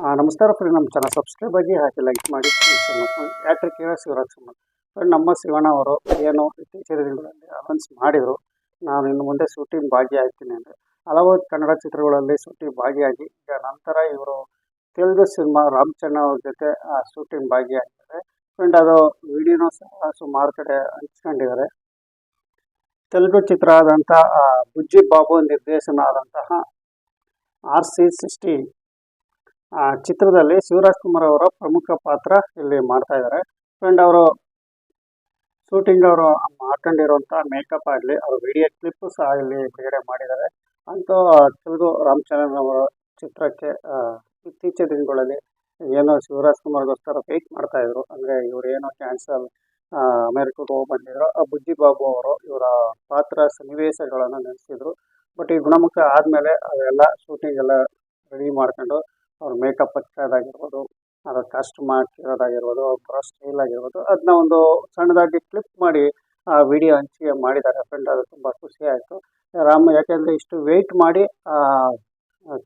ಆ, ನಮಸ್ಕಾರ ಫ್ರೀ ನಮ್ಮ ಚಾನಲ್ ಸಬ್ಸ್ಕ್ರೈಬ್ ಆಗಿ ಹಾಕಿ ಲೈಕ್ ಮಾಡಿ doctor K S Shivaraj friend ನಮ್ಮ ಶಿವಣ್ಣ ಅವರು ಏನು ಇತ್ತೀಚಿನ ದಿನಗಳಲ್ಲಿ ಅನೌನ್ಸ್ ಮಾಡಿದರು. ನಾನು ಇನ್ನು ಮುಂದೆ ಶೂಟಿಂಗ್ ಭಾಗಿಯಾಗ್ತೀನಿ ಅಂದರೆ. ಹಲವು ಕನ್ನಡ ಚಿತ್ರಗಳಲ್ಲಿ ಶೂಟಿಂಗ್ ಭಾಗಿಯಾಗಿ ಈಗ ನಂತರ ಇವರು ತೆಲುಗು ಸಿನಿಮಾ ರಾಮಚಂದ್ರ ಅವ್ರ ಜೊತೆ ಶೂಟಿಂಗ್ ಭಾಗಿಯಾಗಿದ್ದಾರೆ. ಫ್ರೆಂಡ್ ಅದು ವಿಡಿಯೋನೂ ಸಹ ಸುಮಾರು ಕಡೆ ಹಂಚ್ಕೊಂಡಿದ್ದಾರೆ. ತೆಲುಗು ಚಿತ್ರ ಆದಂಥ ಬುಜ್ಜಿ ಬಾಬು ನಿರ್ದೇಶನ ಆದಂತಹ ಆರ್ ಸಿ ಸಿಕ್ಸ್ಟಿ ಆ ಚಿತ್ರದಲ್ಲಿ ಶಿವರಾಜ್ ಕುಮಾರ್ ಅವರ ಪ್ರಮುಖ ಪಾತ್ರ ಇಲ್ಲಿ ಮಾಡ್ತಾ ಇದ್ದಾರೆ. ಫ್ರೆಂಡ್ ಅವರು ಶೂಟಿಂಗ್ ಅವರು ಹಾಕೊಂಡಿರುವಂಥ ಮೇಕಪ್ ಆಗಲಿ ಅವ್ರ ವಿಡಿಯೋ ಕ್ಲಿಪ್ ಸಹ ಇಲ್ಲಿ ಬಿಡುಗಡೆ ಮಾಡಿದ್ದಾರೆ. ಅಂತೂ ತೆಲುಗು ರಾಮಚಂದ್ರನ್ ಅವರ ಚಿತ್ರಕ್ಕೆ ಆ, ಇತ್ತೀಚಿನ ದಿನಗಳಲ್ಲಿ ಏನೋ ಶಿವರಾಜ್ ಕುಮಾರ್ಗೋಸ್ಕರ ಮಾಡ್ತಾ ಇದ್ರು. ಅಂದ್ರೆ ಇವ್ರು ಏನೋ ಕ್ಯಾನ್ಸಲ್ ಅಮೆರಿಕಕ್ಕೆ ಹೋಗಿ ಬಂದಿದ್ರು ಆ ಬುಜ್ಜಿ ಬಾಬು ಅವರು ಇವರ ಪಾತ್ರ ಸನ್ನಿವೇಶಗಳನ್ನು ನೆನೆಸಿದ್ರು. ಬಟ್ ಈ ಗುಣಮುಖ ಆದಮೇಲೆ ಅವೆಲ್ಲ ಶೂಟಿಂಗ್ ಎಲ್ಲ ರೆಡಿ ಮಾಡ್ಕೊಂಡು ಅವ್ರ ಮೇಕಪ್ ಹಚ್ಚೋದಾಗಿರ್ಬೋದು ಅದರ ಕಾಸ್ಟ್ಯೂಮ್ ಹಾಕಿರೋದಾಗಿರ್ಬೋದು, ಅವ್ರು ಬರೋ ಸ್ಟೈಲ್ ಆಗಿರ್ಬೋದು ಅದನ್ನ ಒಂದು ಸಣ್ಣದಾಗಿ ಕ್ಲಿಪ್ ಮಾಡಿ ಆ ವಿಡಿಯೋ ಹಂಚಿಕೆ ಮಾಡಿದ್ದಾರೆ. ಫ್ರೆಂಡ್ ಅದು ತುಂಬ ಖುಷಿ ಆಯಿತು. ರಾಮ್, ಯಾಕೆಂದರೆ ಇಷ್ಟು ವೆಯ್ಟ್ ಮಾಡಿ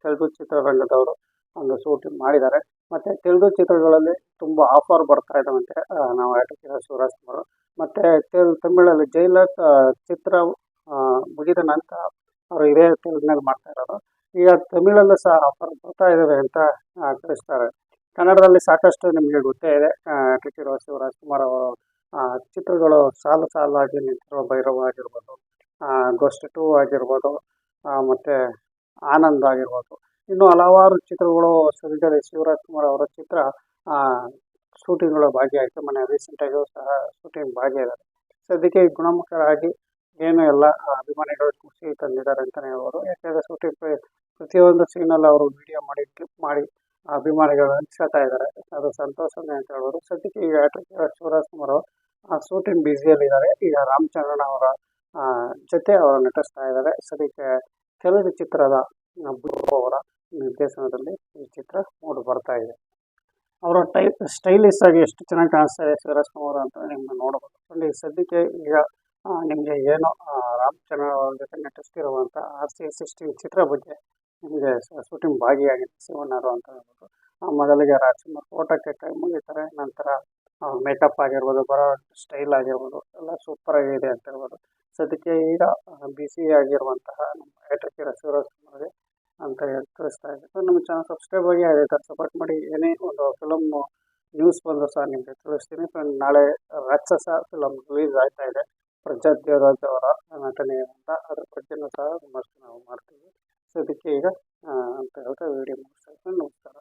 ತೆಲುಗು ಚಿತ್ರರಂಗದವರು ಒಂದು ಶೂಟಿಂಗ್ ಮಾಡಿದ್ದಾರೆ. ಮತ್ತು ತೆಲುಗು ಚಿತ್ರಗಳಲ್ಲಿ ತುಂಬ ಆಫರ್ ಬರ್ತಾ ಇದ್ದಾವಂತೆ ನಾವು ಆಟಕ್ಕಿರೋ ಶಿವರಾಜ್ ಅವರು. ಮತ್ತು ತೆಲ್, ತಮಿಳಲ್ಲಿ ಜೈಲರ್ ಚಿತ್ರ ಮುಗಿದ ನಂತರ ಅವರು ಇದೇ ತೆಲುಗಿನಲ್ಲಿ ಮಾಡ್ತಾ ಇರೋದು. ಈಗ ತಮಿಳಲ್ಲೂ ಸಹ ಆಫರ್ ಬರ್ತಾ ಇದ್ದಾವೆ ಅಂತ ತಿಳಿಸ್ತಾರೆ. ಕನ್ನಡದಲ್ಲಿ ಸಾಕಷ್ಟು ನಿಮಗೆ ಗೊತ್ತೇ ಇದೆ. ಟಿಕಿರೋ ಶಿವರಾಜ್ ಕುಮಾರ್ ಅವರು ಚಿತ್ರಗಳು ಸಾಲು ಸಾಲಾಗಿ ನಿಂತಿರುವ ಭೈರವ ಆಗಿರ್ಬೋದು ಗೋಸ್ಟ್ ಟೂ ಆಗಿರ್ಬೋದು ಮತ್ತು ಮತ್ತೆ ಆನಂದ್ ಆಗಿರ್ಬೋದು. ಇನ್ನು ಹಲವಾರು ಚಿತ್ರಗಳು, ಸದ್ಯದಲ್ಲಿ ಶಿವರಾಜ್ ಕುಮಾರ್ ಅವರ ಚಿತ್ರ ಶೂಟಿಂಗ್ಗಳು ಭಾಗಿಯಾಯಿತು. ಮೊನ್ನೆ ರೀಸೆಂಟಾಗಿಯೂ ಸಹ ಶೂಟಿಂಗ್ ಭಾಗಿಯಾಗಿದೆ. ಸದ್ಯಕ್ಕೆ ಗುಣಮುಖರಾಗಿ ಏನು ಎಲ್ಲ ಅಭಿಮಾನಿಗಳು ಖುಷಿ ತಂದಿದ್ದಾರೆ ಅಂತಲೇ ಹೇಳ್ಬೋದು. ಯಾಕೆಂದರೆ ಶೂಟಿಂಗ್ ಪ್ರತಿಯೊಂದು ಸೀನಲ್ಲಿ ಅವರು ವಿಡಿಯೋ ಮಾಡಿ ಕ್ಲಿಪ್ ಮಾಡಿ ಅಭಿಮಾನಿಗಳು ಹಂಚ್ಕೊತಾ ಇದ್ದಾರೆ. ಅದು ಸಂತೋಷನೇ ಅಂತ ಹೇಳ್ಬೋದು. ಸದ್ಯಕ್ಕೆ ಈಗ ಶಿವರಾಜ್ ಕುಮಾರ್ ಅವರು ಆ ಶೂಟಿಂಗ್ ಬ್ಯುಸಿಯಲ್ಲಿದ್ದಾರೆ ಈಗ ರಾಮಚಂದ್ರನ್ ಅವರ ಜೊತೆ ಅವರು ನಟಿಸ್ತಾ ಇದ್ದಾರೆ. ಸದ್ಯಕ್ಕೆ ತೆಲುಗು ಚಿತ್ರದ ಅವರ ನಿರ್ದೇಶನದಲ್ಲಿ ಈ ಚಿತ್ರ ಮೂಡ್ ಬರ್ತಾ ಇದೆ. ಅವರ ಟೈ ಸ್ಟೈಲಿಶ್ ಆಗಿ ಎಷ್ಟು ಚೆನ್ನಾಗಿ ಕಾಣಿಸ್ತಾ ಇದೆ ಶಿವರಾಜ್ ಕುಮಾರ್ ಅಂತ ನಿಮ್ಗೆ ಅಲ್ಲಿ ಸದ್ಯಕ್ಕೆ ಈಗ ನಿಮಗೆ ಏನು ರಾಮಚಂದ್ರ ಅವ್ರ ಜೊತೆ ನಟಿಸ್ತಿರುವಂಥ ಆರ್ ಸಿ ಸಿಕ್ಸ್ಟೀನ್ ಚಿತ್ರ ಬಗ್ಗೆ ನಿಮಗೆ ಶೂಟಿಂಗ್ ಭಾಗಿಯಾಗಿದೆ ಶಿವಣ್ಣರು ಅಂತ ಹೇಳ್ಬೋದು. ಆ, ಮೊದಲಿಗೆ ರಾಜ್ಕುಮಾರ್ ಫೋಟೋಕ್ಕೆ ಕೈ ಮುಗಿತಾರೆ ನಂತರ ಮೇಕಪ್ ಆಗಿರ್ಬೋದು ಬರೋ ಸ್ಟೈಲ್ ಆಗಿರ್ಬೋದು ಎಲ್ಲ ಸೂಪರ್ ಆಗಿದೆ ಅಂತ ಹೇಳ್ಬೋದು. ಸದ್ಯಕ್ಕೆ ಈಗ ಬಿಸಿ ಆಗಿರುವಂತಹ ನಮ್ಮ ಏಟಕ್ಕಿರೋ ಶಿವರಾಜ್ ಕುಮಾರ್ಗೆ ಅಂತ ಹೇಳಿ ತಿಳಿಸ್ತಾ ಇದ್ದೀವಿ ನಮ್ಮ ಚಾನಲ್ ಸಬ್ಸ್ಕ್ರೈಬ್ ಆಗಿ ಅದೇ ಥರ ಸಪೋರ್ಟ್ ಮಾಡಿ. ಏನೇ ಒಂದು ಫಿಲಮ್ ನ್ಯೂಸ್ ಬಂದರೂ ಸಹ ನಿಮಗೆ ತಿಳಿಸ್ತೀನಿ. ಫ್ರೆಂಡ್ ನಾಳೆ ರಾಕ್ಷಸ ಫಿಲಮ್ ರಿಲೀಸ್ ಆಗ್ತಾ ಇದೆ. ಪ್ರಜ್ವಲ್ ದೇವರಾಜ್ ಅವರ ನಟನೆ ಅಂತ ಅದ್ರ ಬಗ್ಗೆನೂ ಸಹ ವಿಮರ್ಶೆ ನಾವು ಮಾಡ್ತೀವಿ. ಸೊ ಇದಕ್ಕೆ ಈಗ ಅಂತ ಹೇಳ್ತಾ ವಿಡಿಯೋ ಮುಗಿಸ್ತಾ ನಮಸ್ಕಾರ.